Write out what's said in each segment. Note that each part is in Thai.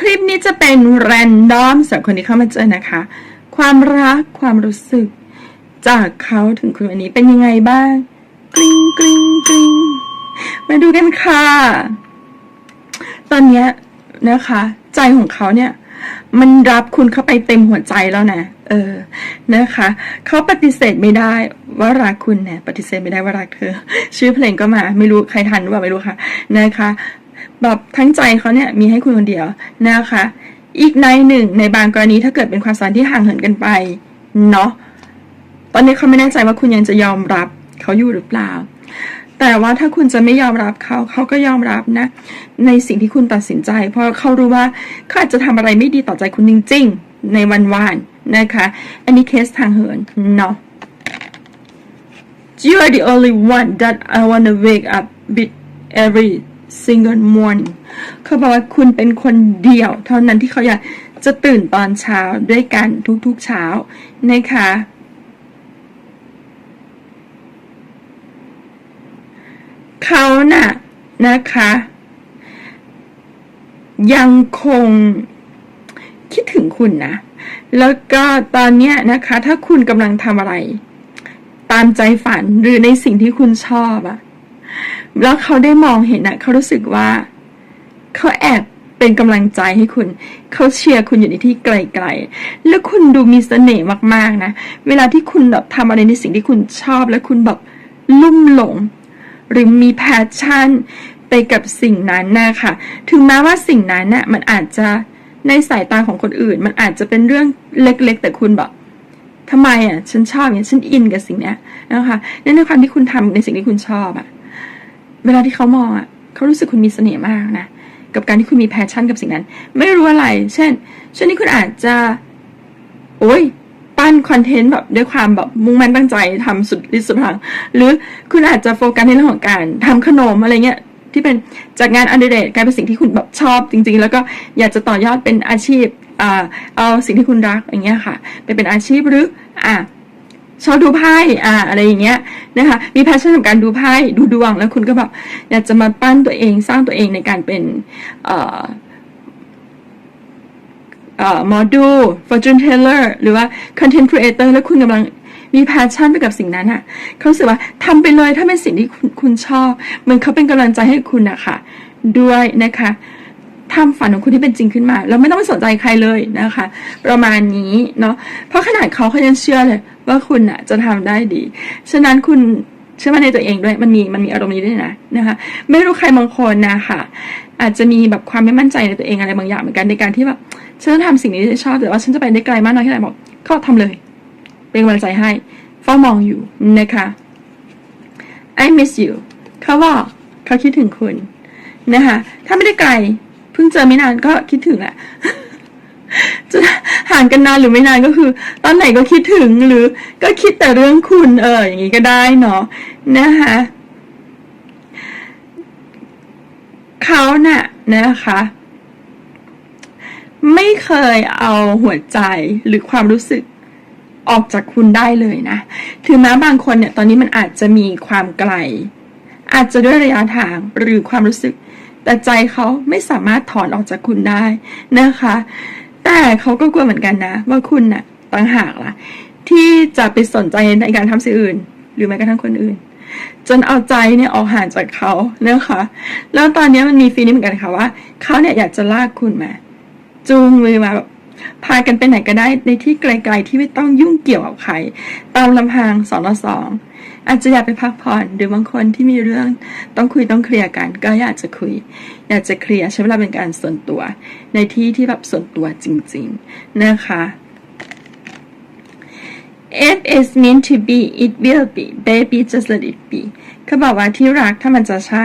คลิปนี้จะเป็นแรนดอมสำหรับคนที่เข้ามาเจอนะคะ ความรักความรู้สึก จากเขาถึงคุณวันนี้เป็นยังไงบ้าง กริ๊งกริ๊งกริ๊งมาดูกันค่ะ ตอนนี้นะคะ ใจของเขาเนี่ย มันรับคุณเข้าไปเต็มหัวใจแล้วนะเออนะคะ เขาปฏิเสธไม่ได้ว่ารักคุณเนี่ยปฏิเสธไม่ได้ว่ารักเธอ ชื่อเพลงก็มา ไม่รู้ใครทันหรือเปล่าไม่รู้ค่ะ นะคะ แบบทั้งใจเขาเนี่ยมีให้คุณคนเดียวนะคะ อีกในหนึ่งในบางกรณีถ้าเกิดเป็นความสัมพันธ์ที่ห่างเหินกันไปเนาะตอนนี้เขาไม่แน่ใจว่าคุณยังจะยอมรับเขาอยู่หรือเปล่า แต่ว่าถ้าคุณจะไม่ยอมรับเขาเขาก็ยอมรับนะ ในสิ่งที่คุณตัดสินใจ เพราะเขารู้ว่าเขาอาจจะทำอะไรไม่ดีต่อใจคุณจริงๆ ในวันวานนะคะ อันนี้เคสทางเหินเนาะ You are the only one that I wanna wake up with every single morning เขาบอกว่าคุณเป็นคนเดียว เท่านั้นที่เขาอยากจะตื่นตอนเช้าด้วยกันทุกๆเช้านะคะเขาน่ะนะคะ ยังคงคิดถึงคุณนะ แล้วก็ตอนเนี้ยนะคะ ถ้าคุณกำลังทำอะไร ตามใจฝันหรือในสิ่งที่คุณชอบอะ แล้วเขาได้มองเห็นอะเขารู้สึกว่า เขาแอบเป็นกำลังใจให้คุณ เขาเชียร์คุณอยู่ในที่ไกลๆ แล้วคุณดูมีเสน่ห์มากๆนะ เวลาที่คุณแบบทำอะไรในสิ่งที่คุณชอบ แล้วคุณแบบลุ่มหลง หรือมีแพชชั่นไปกับสิ่งนั้นนะคะถึงแม้ว่าสิ่งนั้นน่ะมันอาจจะในสายตาของคนอื่น มันอาจจะเป็นเรื่องเล็กๆ แต่คุณแบบทำไมอะ ฉันชอบเนี่ยฉันอินกับสิ่งนี้นะคะนั่นในความที่คุณทำในสิ่งที่คุณชอบอะ เวลาที่เขามองอะเขารู้สึกคุณมีเสน่ห์มากนะกับการที่คุณมีแพชชั่นกับสิ่งนั้น ไม่รู้อะไร เช่นเช่นที่คุณอาจจะ โอ้ยปั้นคอนเทนต์แบบด้วยความแบบมุ่งมั่นตั้งใจทำสุดฤทธิ์สุดพลัง หรือคุณอาจจะโฟกัสในเรื่องของการทำขนมอะไรเงี้ยที่เป็นจากงานอันเดเรกกลายเป็นสิ่งที่คุณแบบชอบจริง ๆ แล้วก็อยากจะต่อยอดเป็นอาชีพเอาสิ่งที่คุณรักอย่างเงี้ยค่ะไปเป็นอาชีพหรืออ่า ชอบดูไพ่อ่าอะไรอย่างเงี้ยนะคะ มีแพชชั่นกับการดูไพ่ดูดวง แล้วคุณก็แบบอยากจะมาปั้นตัวเองสร้างตัวเองในการเป็นเอ่อเอ่อมอดู fortune teller หรือว่า content creator แล้วคุณกำลังมีแพชชั่นไปกับสิ่งนั้นอะเขาสึกว่าทำไปเลยถ้าเป็นสิ่งที่คุณคุณชอบเหมือนเขาเป็นกำลังใจให้คุณอะค่ะด้วยนะคะ ทำฝันของคุณที่เป็นจริงขึ้นมาแล้วไม่ต้องไปสนใจใครเลยนะคะ ประมาณนี้เนาะเพราะขนาดเขาเขายังเชื่อเลย ว่าคุณอะจะทำได้ดี ฉะนั้นคุณเชื่อมั่นในตัวเองด้วยมันมีมันมีอารมณ์นี้ด้วยนะนะคะ ไม่รู้ใครบางคนนะคะอาจจะมีแบบความไม่มั่นใจในตัวเองอะไรบางอย่างเหมือนกันในการที่แบบฉันจะทำสิ่งนี้ที่ชอบแต่ว่าฉันจะไปได้ไกลมากน้อยแค่ไหนบอกก็ทำเลย เป็นกำลังใจให้เฝ้ามองอยู่นะคะ I miss you เขาบอกเขาคิดถึงคุณนะคะ ถ้าไม่ได้ไกล พิ่งเจอไม่นานก็คิดถึงแหละจะห่างกันนานหรือไม่นานก็คือ ตอนไหนก็คิดถึงหรือ ก็คิดแต่เรื่องคุณ เออ อย่างนี้ก็ได้เนาะนะคะเขาน่ะนะคะ ไม่เคยเอาหัวใจหรือความรู้สึกออกจากคุณได้เลยนะ ถึงแม้บางคนเนี่ย ตอนนี้มันอาจจะมีความไกล อาจจะด้วยระยะทางหรือความรู้สึก แต่ใจเขาไม่สามารถถอนออกจากคุณได้นะคะ แต่เขาก็กลัวเหมือนกันนะ ว่าคุณน่ะต่างหากล่ะ ที่จะไปสนใจในการทำสิ่งอื่น หรือแม้กระทั่งคนอื่น จนเอาใจเนี่ยออกห่างจากเขานะคะ แล้วตอนนี้มันมีฟีลนี้เหมือนกันค่ะว่าเขาเนี่ยอยากจะลากคุณมาจูงมือมาแบบ พากันไปไหนก็ได้ในที่ไกลๆที่ไม่ต้องยุ่งเกี่ยวกับใคร ตามลำพังสองต่อสองอาจจะอยากไปพักผ่อนหรือบางคนที่มีเรื่องต้องคุยต้องเคลียร์กัน ก็อยากจะคุย อยากจะเคลียร์ใช้เวลาเป็นการส่วนตัว ในที่ที่แบบส่วนตัวจริงๆนะคะ If it's meant to be it will be baby just let it be เขาบอกว่าที่รักถ้ามันจะใช่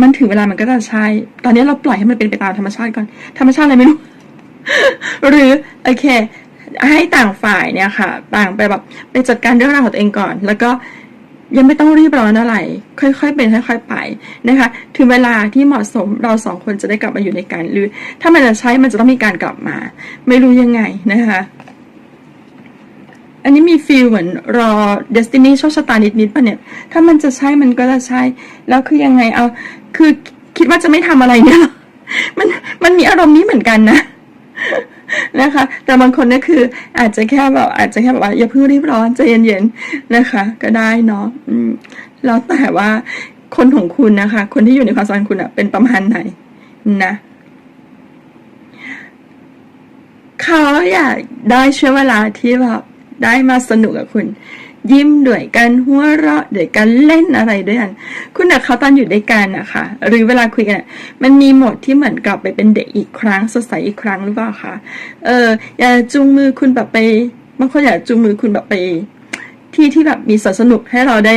มันถึงเวลามันก็จะใช่ ตอนนี้เราปล่อยให้มันเป็นไปตามธรรมชาติก่อน ธรรมชาติอะไรไม่รู้ หรือโอเค ให้ต่างฝ่ายเนี่ยค่ะ ต่างไปแบบไปจัดการเรื่องราวของตัวเองก่อน แล้วก็ยังไม่ต้องรีบร้อนอะไร ค่อยๆเป็นค่อย ๆ ไปนะคะ ถึงเวลาที่เหมาะสมเราสองคนจะได้กลับมาอยู่ในกันหรือ ถ้ามันจะใช้มันจะต้องมีการกลับมา ไม่รู้ยังไงนะคะ อันนี้มีฟีลเหมือนรอเดสตินีโชคชะตานิดๆป่ะเนี่ย ถ้ามันจะใช่มันก็จะใช่ แล้วคือยังไงเอา คือคิดว่าจะไม่ทำอะไรเนี่ยหรอมันมันมีอารมณ์นี้เหมือนกันนะ นะคะ แต่บางคนก็คืออาจจะแค่แบบอาจจะแค่แบบว่าอย่าเพิ่งรีบร้อนใจเย็นๆนะคะ ก็ได้เนาะแล้วแต่ว่าคนของคุณนะคะ คนที่อยู่ในความสัมพันธ์คุณอะเป็นประมาณไหนนะเขาอยากได้ช่วงเวลาที่แบบได้มาสนุกกับคุณ ยิ้มด้วยกันหัวเราะด้วยกันเล่นอะไรด้วยกัน คุณกับเขาตอนอยู่ด้วยกันนะคะหรือเวลาคุยกันมันมีโหมดที่เหมือนกลับไปเป็นเด็กอีกครั้งสดใสอีกครั้งหรือเปล่าคะเอออย่าจูงมือคุณแบบไปบางคนอยากจูงมือคุณแบบไปที่ที่แบบมีสนสนุกให้เราได้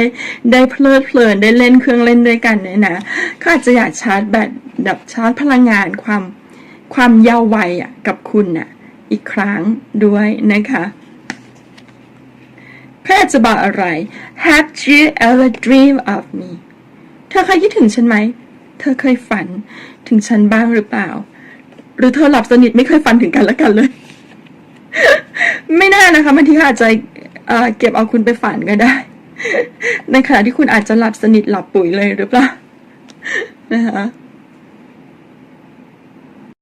ได้เพลิดเพลินได้เล่นเครื่องเล่นด้วยกันเนี่ยนะเขาอาจจะอยากชาร์จแบตแบบชาร์จพลังงานความความเยาว์วัยอะกับคุณน่ะอีกครั้งด้วยนะคะ เขาอยากจะบอกอะไร Have you ever dreamed of me เธอเคยคิดถึงฉันไหม เธอเคยฝันถึงฉันบ้างหรือเปล่า หรือเธอหลับสนิทไม่เคยฝันถึงกันและกันเลย ไม่น่านะคะบางทีเขาอาจจะเอ่อเก็บเอาคุณไปฝันก็ได้ ในขณะที่คุณอาจจะหลับสนิทหลับปุ๋ยเลยหรือเปล่านะคะ